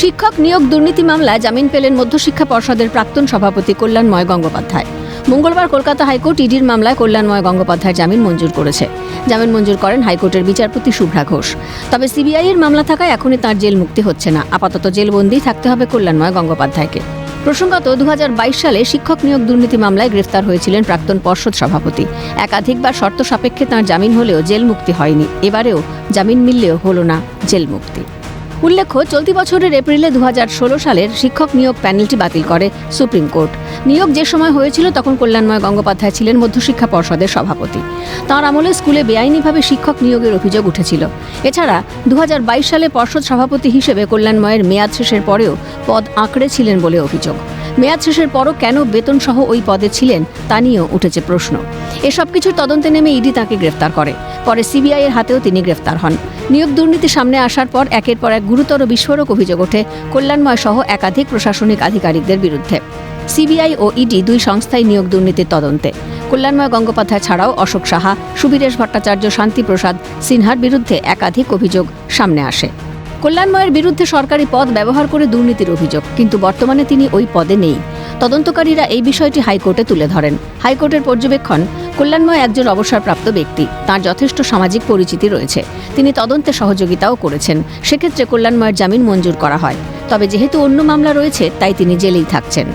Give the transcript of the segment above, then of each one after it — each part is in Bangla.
শিক্ষক নিয়োগ দুর্নীতি মামলায় জামিন পেলেন মধ্যশিক্ষা পর্ষদের প্রাক্তন সভাপতি কল্যাণময় গঙ্গোপাধ্যায়। মঙ্গলবার কলকাতা হাইকোর্ট ইডির মামলায় কল্যাণময় গঙ্গোপাধ্যায় জামিন মঞ্জুর করেছে। জামিন মঞ্জুর করেন হাইকোর্টের বিচারপতি শুভ্রা ঘোষ। তবে সিবিআই এর মামলা থাকায় এখনই তার জেল মুক্তি হচ্ছে না। আপাতত জেলবন্দি থাকতে হবে কল্যাণময় গঙ্গোপাধ্যায়কে। প্রসঙ্গত দু হাজার বাইশ সালে শিক্ষক নিয়োগ দুর্নীতি মামলায় গ্রেফতার হয়েছিলেন প্রাক্তন পর্ষদ সভাপতি। একাধিকবার শর্ত সাপেক্ষে তাঁর জামিন হলেও জেল মুক্তি হয়নি। এবারেও জামিন মিললেও হল না জেল মুক্তি। উল্লেখ্য, চলতি বছরের এপ্রিলে দু হাজার ষোলো সালের শিক্ষক নিয়োগ প্যানেলটি বাতিল করে সুপ্রিম কোর্ট। নিয়োগ যে সময় হয়েছিল তখন কল্যাণময় গঙ্গোপাধ্যায় ছিলেন মধ্যশিক্ষা পর্ষদের সভাপতি। তাঁর আমলে স্কুলে বেআইনিভাবে শিক্ষক নিয়োগের অভিযোগ উঠেছিল। এছাড়া দু হাজার বাইশ সালে পর্ষদ সভাপতি হিসেবে কল্যাণময়ের মেয়াদ শেষের পরেও পদ আঁকড়ে ছিলেন বলে অভিযোগ। মেয়াদ শেষের পরও কেন বেতন সহ ওই পদে ছিলেন, তা নিয়েও উঠেছে প্রশ্ন। এসব কিছুর তদন্তে নেমে ইডি তাঁকে গ্রেফতার করে। পরে সিবিআই এর হাতেও তিনি গ্রেফতার হন। নিয়োগ দুর্নীতি সামনে আসার পর একের পর এক গুরুতর বিস্ফোরক অভিযোগ ওঠে কল্যাণময় সহ একাধিক প্রশাসনিক আধিকারিকদের বিরুদ্ধে। সিবিআই ও ইডি দুই সংস্থায় নিয়োগ দুর্নীতির তদন্তে। কল্যাণময় গঙ্গোপাধ্যায় ছাড়াও অশোক সাহা, সুবীরেশ ভট্টাচার্য, শান্তিপ্রসাদ সিনহার বিরুদ্ধে একাধিক অভিযোগ সামনে আসে। কল্যাণময়ের বিরুদ্ধে সরকারি পদ ব্যবহার করে দুর্নীতির অভিযোগ, কিন্তু বর্তমানে তিনি ওই পদে নেই। তদন্তকারীরা এই বিষয়টি হাইকোর্টে তুলে ধরেন। হাইকোর্টের পর্যবেক্ষণ, কল্যাণময় একজন অবসরপ্রাপ্ত ব্যক্তি, তার যথেষ্ট সামাজিক পরিচিতি রয়েছে। তিনি তদন্তে সহযোগিতাও করেছেন। সেক্ষেত্রে কল্যাণময়ের জামিন মঞ্জুর করা হয়। তবে যেহেতু অন্য মামলা রয়েছে, তাই তিনি জেলেই থাকছেন।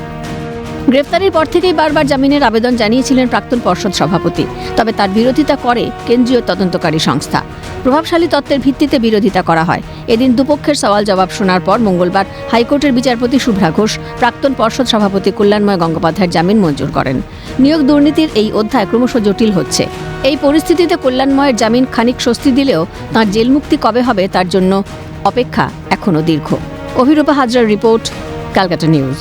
গ্রেফতারির পর থেকেই বারবার জামিনের আবেদন জানিয়েছিলেন প্রাক্তন পর্ষদ সভাপতি। তবে তার বিরোধিতা করে কেন্দ্রীয় তদন্তকারী সংস্থা। প্রভাবশালী তত্ত্বের ভিত্তিতে বিরোধিতা করা হয়। এদিন দুপক্ষের সওয়াল জবাব শোনার পর মঙ্গলবার হাইকোর্টের বিচারপতি শুভ্রা ঘোষ, প্রাক্তন পর্ষদ সভাপতি কল্যাণময় গঙ্গোপাধ্যায়ের জামিন মঞ্জুর করেন। নিয়োগ দুর্নীতির এই অধ্যায় ক্রমশ জটিল হচ্ছে। এই পরিস্থিতিতে কল্যাণময়ের জামিন খানিক স্বস্তি দিলেও তাঁর জেল মুক্তি কবে হবে তার জন্য অপেক্ষা এখনও দীর্ঘ। অভিরূপা হাজরার রিপোর্ট, ক্যালকাটা নিউজ।